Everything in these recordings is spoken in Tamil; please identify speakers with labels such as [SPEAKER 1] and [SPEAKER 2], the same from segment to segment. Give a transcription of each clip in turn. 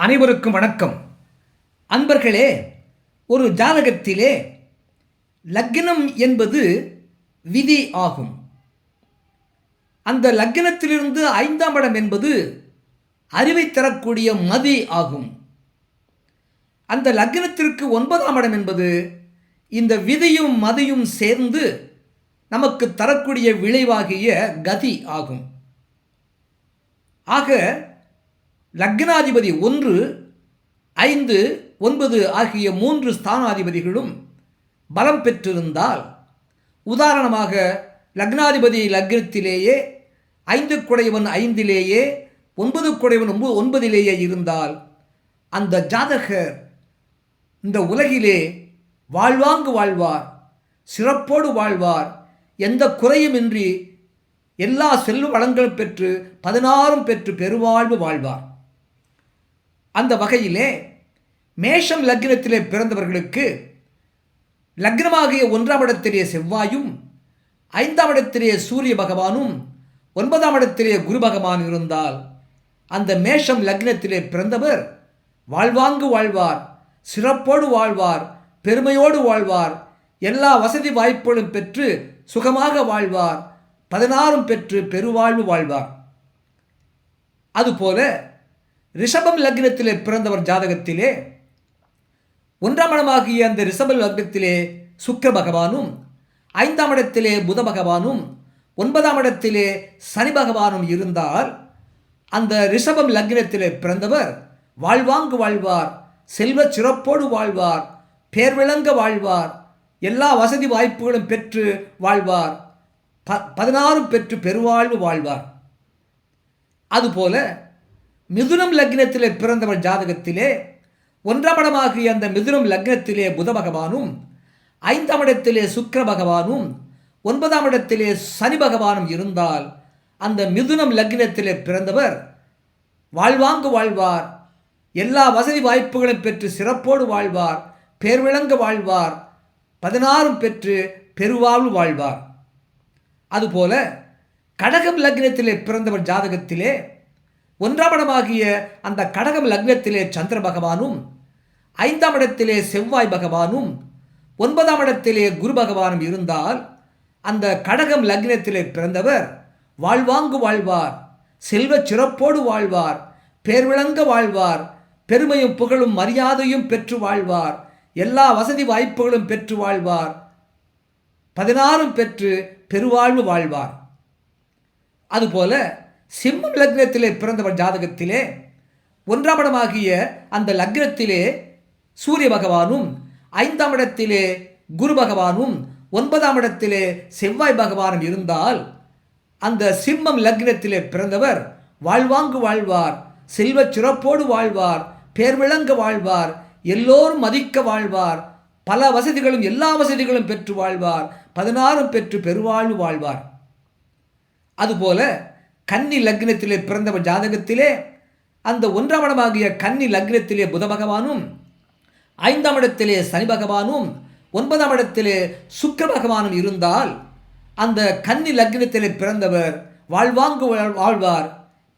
[SPEAKER 1] அனைவருக்கும் வணக்கம். அன்பர்களே ஒரு ஜாதகத்திலே லக்னம் என்பது விதி ஆகும். அந்த லக்னத்திலிருந்து ஐந்தாம் இடம் என்பது அறிவை தரக்கூடிய மதி ஆகும். அந்த லக்னத்திற்கு ஒன்பதாம் இடம் என்பது இந்த விதியும் மதியும் சேர்ந்து நமக்கு தரக்கூடிய விளைவாகிய கதி ஆகும். ஆக லக்னாதிபதி ஒன்று ஐந்து ஒன்பது ஆகிய மூன்று ஸ்தானாதிபதிகளும் பலம் பெற்றிருந்தால் உதாரணமாக லக்னாதிபதி லக்னத்திலேயே ஐந்து குடையவன் ஐந்திலேயே ஒன்பது குடையவன் ஒன்பது ஒன்பதிலேயே இருந்தால் அந்த ஜாதகர் இந்த உலகிலே வாழ்வாங்கு வாழ்வார் சிறப்போடு வாழ்வார் எந்த குறையுமின்றி எல்லா செல்வ வளங்களும் பெற்று பதினாறும் பெற்று பெருவாழ்வு வாழ்வார். அந்த வகையிலே மேஷம் லக்னத்திலே பிறந்தவர்களுக்கு லக்னமாகிய ஒன்றாம் இடத்திலே செவ்வாயும் ஐந்தாம் இடத்திலே சூரிய பகவானும் ஒன்பதாம் இடத்திலே குரு பகவான் இருந்தால் அந்த மேஷம் லக்னத்திலே பிறந்தவர் வாழ்வாங்கு வாழ்வார் சிறப்போடு வாழ்வார் பெருமையோடு வாழ்வார் எல்லா வசதி வாய்ப்புகளும் பெற்று சுகமாக வாழ்வார் பதினாறும் பெற்று பெருவாழ்வு வாழ்வார். அதுபோல ரிஷபம் லக்னத்திலே பிறந்தவர் ஜாதகத்திலே ஒன்றாம் இடமாகிய அந்த ரிஷப லக்னத்திலே சுக்கிர பகவானும் ஐந்தாம் இடத்திலே புத பகவானும் ஒன்பதாம் இடத்திலே சனி பகவானும் இருந்தால் அந்த ரிஷபம் லக்னத்திலே பிறந்தவர் வாழ்வாங்கு வாழ்வார் செல்வ சிறப்போடு வாழ்வார் பேர் விளங்க வாழ்வார் எல்லா வசதி வாய்ப்புகளும் பெற்று வாழ்வார் ப பதினாறும் பெற்று பெருவாழ்வு வாழ்வார். அதுபோல மிதுனம் லக்னத்திலே பிறந்தவர் ஜாதகத்திலே ஒன்றாம் இடமாகிய அந்த மிதுனம் லக்னத்திலே புத பகவானும் ஐந்தாம் இடத்திலே சுக்கர பகவானும் ஒன்பதாம் இடத்திலே சனி பகவானும் இருந்தால் அந்த மிதுனம் லக்னத்திலே பிறந்தவர் வாழ்வாங்கு வாழ்வார். எல்லா வசதி வாய்ப்புகளும் பெற்று சிறப்போடு வாழ்வார். பேர்விளங்கு வாழ்வார். பதினாறும் பெற்று பெருவாழ்வு வாழ்வார். அதுபோல கடகம் லக்னத்திலே பிறந்தவர் ஜாதகத்திலே ஒன்றாம் இடமாகிய அந்த கடகம் லக்னத்திலே சந்திர பகவானும் ஐந்தாம் இடத்திலே செவ்வாய் பகவானும் ஒன்பதாம் இடத்திலே குரு பகவானும் இருந்தால் அந்த கடகம் லக்னத்திலே பிறந்தவர் வாழ்வாங்கு வாழ்வார் செல்வ சிறப்போடு வாழ்வார் பேர் விளங்க வாழ்வார் பெருமையும் புகழும் மரியாதையும் பெற்று வாழ்வார் எல்லா வசதி வாய்ப்புகளும் பெற்று வாழ்வார் பதினாறும் பெற்று பெருவாழ்வு வாழ்வார். அதுபோல சிம்மம் லக்னத்திலே பிறந்தவர் ஜாதகத்திலே ஒன்றாம் இடமாகிய அந்த லக்னத்திலே சூரிய பகவானும் ஐந்தாம் இடத்திலே குரு பகவானும் ஒன்பதாம் இடத்திலே செவ்வாய் பகவானும் இருந்தால் அந்த சிம்மம் லக்னத்திலே பிறந்தவர் வாழ்வாங்கு வாழ்வார் செல்வ சிறப்போடு வாழ்வார் பேர் விளங்க வாழ்வார் எல்லோரும் மதிக்க வாழ்வார் பல வசதிகளும் எல்லா வசதிகளும் பெற்று வாழ்வார் பதினாறும் பெற்று பெருவாழ்வு வாழ்வார். அதுபோல கன்னி லக்னத்திலே பிறந்தவர் ஜாதகத்திலே அந்த ஒன்றாம் இடமாகிய கன்னி லக்னத்திலே புத பகவானும் ஐந்தாம் இடத்திலே சனி பகவானும் ஒன்பதாம் இடத்திலே சுக்கிர பகவானும் இருந்தால் அந்த கன்னி லக்னத்திலே பிறந்தவர் வாழ்வாங்கு வாழ்- வாழ்வார்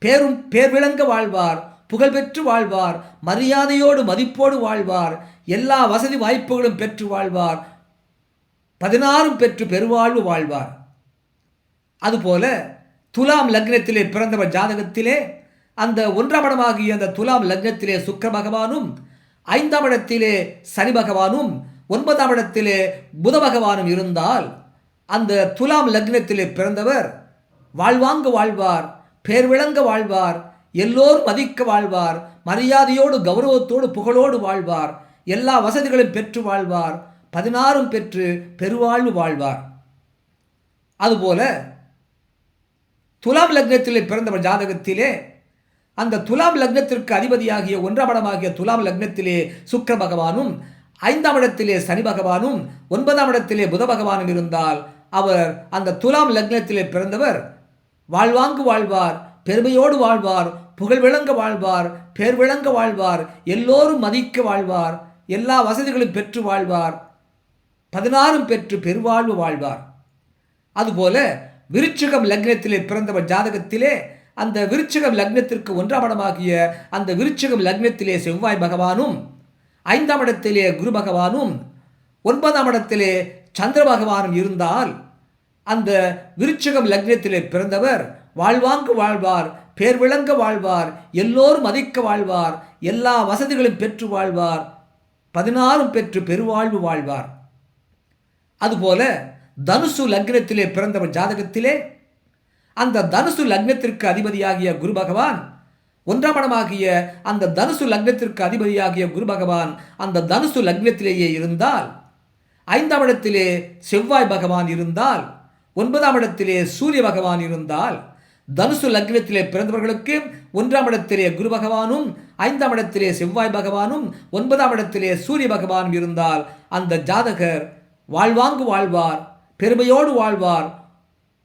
[SPEAKER 1] பேரும் பேர் விளங்க வாழ்வார் புகழ்பெற்று வாழ்வார் மரியாதையோடு மதிப்போடு வாழ்வார் எல்லா வசதி வாய்ப்புகளும் பெற்று வாழ்வார் பதினாறும் பெற்று பெருவாழ்வு வாழ்வார். அதுபோல துலாம் லக்னத்திலே பிறந்தவர் ஜாதகத்திலே அந்த ஒன்றாம் இடமாகிய அந்த துலாம் லக்னத்திலே சுக்கிர பகவானும் ஐந்தாம் இடத்திலே சனி பகவானும் ஒன்பதாம் இடத்திலே புத பகவானும் இருந்தால் அந்த துலாம் லக்னத்திலே பிறந்தவர் வாழ்வாங்கு வாழ்வார் பேர் விளங்க வாழ்வார் எல்லோரும் மதிக்க வாழ்வார் மரியாதையோடு கௌரவத்தோடு புகழோடு வாழ்வார் எல்லா வசதிகளும் பெற்று வாழ்வார் பதினாறும் பெற்று பெருவாழ்வு வாழ்வார். அதுபோல துலாம் லக்னத்திலே பிறந்தவர் ஜாதகத்திலே அந்த துலாம் லக்னத்திற்கு அதிபதியாகிய ஒன்றாம் இடமாகிய துலாம் லக்னத்திலே சுக்கர பகவானும் ஐந்தாம் இடத்திலே சனி பகவானும் ஒன்பதாம் இடத்திலே புத பகவானும் இருந்தால் அவர் அந்த துலாம் லக்னத்திலே பிறந்தவர். வாழ்வாங்கு வாழ்வார் பெருமையோடு வாழ்வார் புகழ் விளங்க வாழ்வார் பேர் விளங்க வாழ்வார் எல்லோரும் மதிக்க வாழ்வார் எல்லா வசதிகளும் பெற்று வாழ்வார் பதினாறும் பெற்று பெருவாழ்வு வாழ்வார். அதுபோல விருச்சிகம் லக்னத்திலே பிறந்தவர் ஜாதகத்திலே அந்த விருச்சிகம் லக்னத்திற்கு ஒன்றாம் இடமாகிய அந்த விருச்சிகம் லக்னத்திலே செவ்வாய் பகவானும் ஐந்தாம் இடத்திலே குரு பகவானும் ஒன்பதாம் இடத்திலே சந்திர பகவானும் இருந்தால் அந்த விருச்சிகம் லக்னத்திலே பிறந்தவர் வாழ்வாங்கு வாழ்வார் பேர் விளங்க வாழ்வார் எல்லோரும் மதிக்க வாழ்வார் எல்லா வசதிகளும் பெற்று வாழ்வார் பதினாறும் பெற்று பெருவாழ்வு வாழ்வார். அதுபோல தனுசு லக்னத்திலே பிறந்தவர் ஜாதகத்திலே அந்த தனுசு லக்னத்திற்கு அதிபதியாகிய குரு பகவான் ஒன்றாம் இடமாகிய அந்த தனுசு லக்னத்திற்கு அதிபதியாகிய குரு பகவான் அந்த தனுசு லக்னத்திலேயே இருந்தால் ஐந்தாம் இடத்திலே செவ்வாய் பகவான் இருந்தால் ஒன்பதாம் இடத்திலே சூரிய பகவான் இருந்தால் தனுசு லக்னத்திலே பிறந்தவர்களுக்கு ஒன்றாம் இடத்திலே குரு பகவானும் ஐந்தாம் இடத்திலே செவ்வாய் பகவானும் ஒன்பதாம் இடத்திலே சூரிய பகவானும் இருந்தால் அந்த ஜாதகர் வாழ்வாங்கு வாழ்வார். பெருமையோடு வாழ்வார்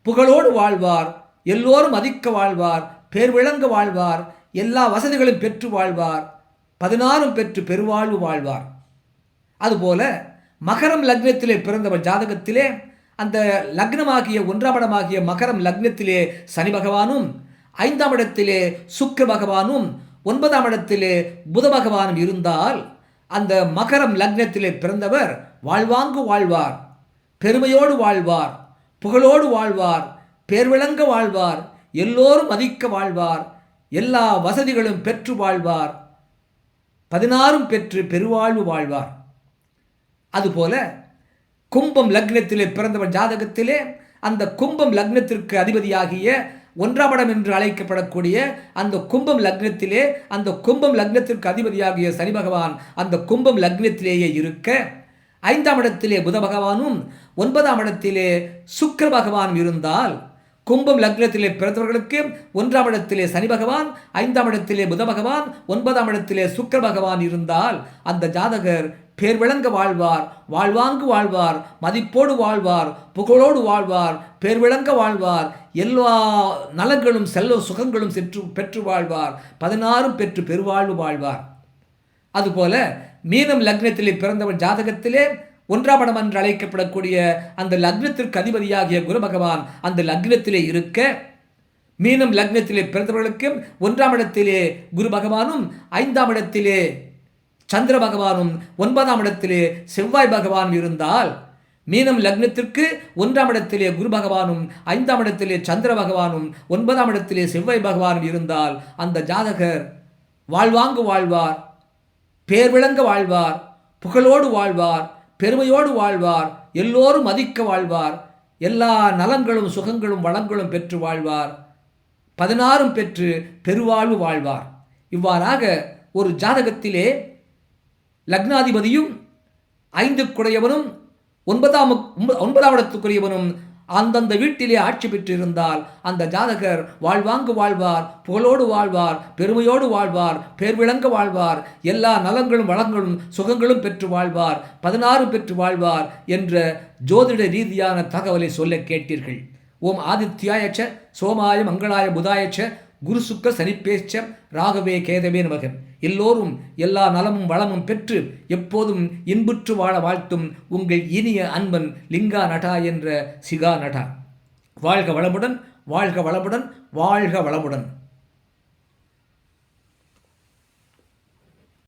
[SPEAKER 1] புகழோடு வாழ்வார் எல்லோரும் மதிக்க வாழ்வார் பேர் விளங்க வாழ்வார் எல்லா வசதிகளும் பெற்று வாழ்வார் பதினாறும் பெற்று பெருவாழ்வு வாழ்வார். அதுபோல மகரம் லக்னத்திலே பிறந்தவர் ஜாதகத்திலே அந்த லக்னமாகிய ஒன்றாம் இடமாகிய மகரம் லக்னத்திலே சனி பகவானும் ஐந்தாம் இடத்திலே சுக்கர பகவானும் ஒன்பதாம் இடத்திலே புத பகவானும் இருந்தால் அந்த மகரம் லக்னத்திலே பிறந்தவர் வாழ்வாங்கு வாழ்வார். பெருமையோடு வாழ்வார் புகழோடு வாழ்வார் பேர் விளங்க வாழ்வார் எல்லோரும் மதிக்க வாழ்வார் எல்லா வசதிகளும் பெற்று வாழ்வார் பதினாறும் பெற்று பெருவாழ்வு வாழ்வார். அதுபோல கும்பம் லக்னத்திலே பிறந்தவர் ஜாதகத்திலே அந்த கும்பம் லக்னத்திற்கு அதிபதியாகிய ஒன்றாம் இடம் என்று அழைக்கப்படக்கூடிய அந்த கும்பம் லக்னத்திலே அந்த கும்பம் லக்னத்திற்கு அதிபதியாகிய சனி பகவான் அந்த கும்பம் லக்னத்திலேயே இருக்க ஐந்தாம் இடத்திலே புத பகவானும் ஒன்பதாம் இடத்திலே சுக்கர பகவானும் இருந்தால் கும்பம் லக்னத்திலே பிறந்தவர்களுக்கு ஒன்றாம் இடத்திலே சனி பகவான் ஐந்தாம் இடத்திலே புத பகவான் ஒன்பதாம் இடத்திலே சுக்கர பகவான் இருந்தால் அந்த ஜாதகர் பேர் விளங்க வாழ்வார் வாழ்வாங்கு வாழ்வார் மதிப்போடு வாழ்வார் புகழோடு வாழ்வார் பேர் விளங்க வாழ்வார் எல்லா நலங்களும் செல்ல சுகங்களும் செற்று பெற்று வாழ்வார் பதினாறும் பெற்று பெருவாழ்வு வாழ்வார். அதுபோல மீனம் லக்னத்திலே பிறந்தவர் ஜாதகத்திலே ஒன்றாம் இடம் என்று அழைக்கப்படக்கூடிய அந்த லக்னத்திற்கு அதிபதியாகிய குரு பகவான் அந்த லக்னத்திலே இருக்க மீனம் லக்னத்திலே பிறந்தவர்களுக்கும் ஒன்றாம் இடத்திலே குரு பகவானும் ஐந்தாம் இடத்திலே சந்திர பகவானும் ஒன்பதாம் இடத்திலே செவ்வாய் பகவான் இருந்தால் மீனம் லக்னத்திற்கு ஒன்றாம் இடத்திலே குரு பகவானும் ஐந்தாம் இடத்திலே சந்திர பகவானும் ஒன்பதாம் இடத்திலே செவ்வாய் பகவானும் இருந்தால் அந்த ஜாதகர் வாழ்வாங்கு வாழ்வார். பேர் விளங்க வாழ்வார் புகழோடு வாழ்வார் பெருமையோடு வாழ்வார் எல்லோரும் மதிக்க வாழ்வார் எல்லா நலங்களும் சுகங்களும் வளங்களும் பெற்று வாழ்வார் பதினாறும் பெற்று பெருவாழ்வு வாழ்வார். இவ்வாறாக ஒரு ஜாதகத்திலே லக்னாதிபதியும் ஐந்து குடையவனும் ஒன்பதாம் ஒன்பதாம் இடத்துக்குரியவனும் அந்தந்த வீட்டிலே ஆட்சி பெற்றிருந்தால் அந்த ஜாதகர் வாழ்வாங்கு வாழ்வார் புகழோடு வாழ்வார் பெருமையோடு வாழ்வார் பேர் விளங்க வாழ்வார் எல்லா நலங்களும் வளங்களும் சுகங்களும் பெற்று வாழ்வார் பதினாறு பெற்று வாழ்வார் என்ற ஜோதிட ரீதியான தகவலை சொல்ல கேட்டீர்கள். ஓம் ஆதித்யாயச்ச சோமாய மங்களாய புதாயச்ச குரு சுக்க ராகவே கேதவே நமகன் எல்லோரும் எல்லா நலமும் வளமும் பெற்று எப்போதும் இன்புற்று வாழ வாழ்த்தும் உங்கள் இனிய அன்பன் லிங்கா நடா என்ற சிகா நடா வாழ்க வளமுடன் வாழ்க வளமுடன் வாழ்க வளமுடன்.